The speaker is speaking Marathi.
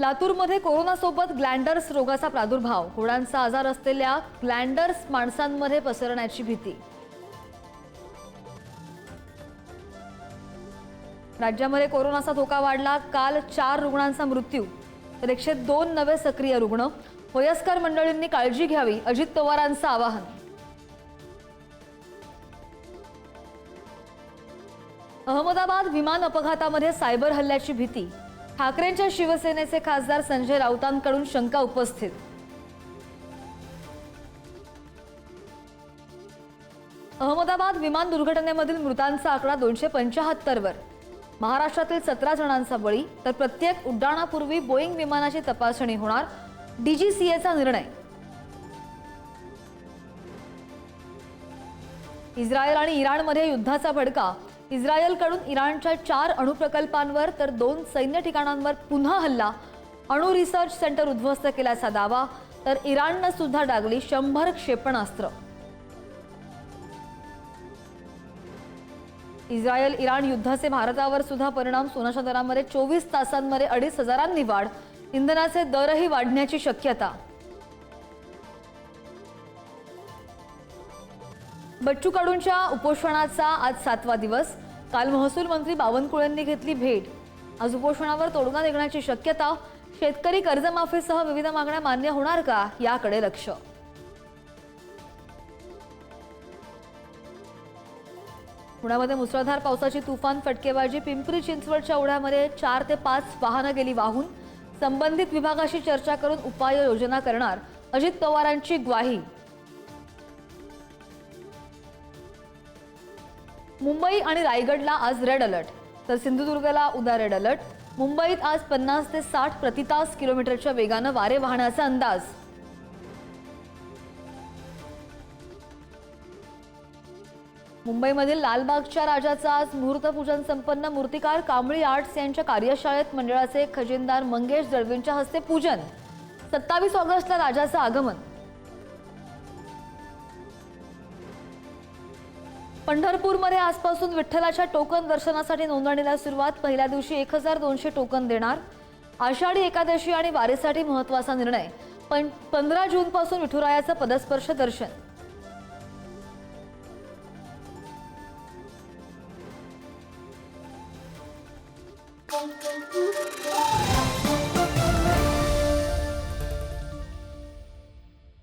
लातूरमध्ये कोरोनासोबत ग्लँडर्स रोगाचा प्रादुर्भाव. घोडांचा आजार असलेल्या ग्लँडर्स माणसांमध्ये पसरण्याची भीती. राज्यामध्ये कोरोनाचा धोका वाढला. काल चार रुग्णांचा मृत्यू तर एकशे दोन नवे सक्रिय रुग्ण. वयस्कर मंडळींनी काळजी घ्यावी अजित पवारांचं आवाहन. अहमदाबाद विमान अपघातामध्ये सायबर हल्ल्याची भीती. ठाकरेंच्या शिवसेनेचे खासदार संजय राऊतांकडून शंका उपस्थित. अहमदाबाद विमान दुर्घटनेमधील मृतांचा आकडा दोनशे पंचाहत्तरवर. महाराष्ट्रातील सतरा जणांचा बळी तर प्रत्येक उड्डाणापूर्वी बोईंग विमानाची तपासणी होणार डीजीसीएचा निर्णय. इस्रायल आणि इराणमध्ये युद्धाचा भडका इस्रायलकडून इराणच्या चार अणुप्रकल्पांवर तर दोन सैन्य ठिकाणांवर पुन्हा हल्ला. अणु रिसर्च सेंटर उद्ध्वस्त केल्याचा दावा तर इराणनं सुद्धा डागली शंभर क्षेपणास्त्र. इस्रायल इराण युद्धाचे भारतावर सुद्धा परिणाम सोन्याच्या दरामध्ये चोवीस तासांमध्ये अडीच हजारांनी वाढ. इंधनाचे दरही वाढण्याची शक्यता. बच्चू कडूंच्या उपोषणाचा आज सातवा दिवस. काल महसूल मंत्री बावनकुळेंनी घेतली भेट. आज उपोषणावर तोडगा निघण्याची शक्यता शेतकरी कर्जमाफीसह विविध मागण्या मान्य होणार का याकडे लक्ष. पुण्यामध्ये मुसळधार पावसाची तुफान फटकेबाजी पिंपरी चिंचवडच्या ओढ्यामध्ये चार ते पाच वाहनं गेली वाहून. संबंधित विभागाशी चर्चा करून उपाययोजना करणार अजित पवारांची ग्वाही. मुंबई आणि रायगडला आज रेड अलर्ट तर सिंधुदुर्गला उद्या रेड अलर्ट मुंबईत आज पन्नास ते साठ प्रतितास किलोमीटरच्या वेगानं वारे वाहण्याचा अंदाज. मुंबईमधील लालबागच्या राजाचा आज मुहूर्तपूजन संपन्न मूर्तिकार कांबळी आर्ट्स यांच्या कार्यशाळेत मंडळाचे खजिनदार मंगेश दळवींच्या हस्ते पूजन. सत्तावीस ऑगस्टला राजाचं आगमन. पंढरपूरमध्ये आजपासून विठ्ठलाच्या टोकन दर्शनासाठी नोंदणीला सुरुवात. पहिल्या दिवशी एक हजार दोनशे टोकन देणार. आषाढी एकादशी आणि वारीसाठी महत्त्वाचा निर्णय. पण पंधरा जूनपासून विठुरायाचं पदस्पर्श दर्शन.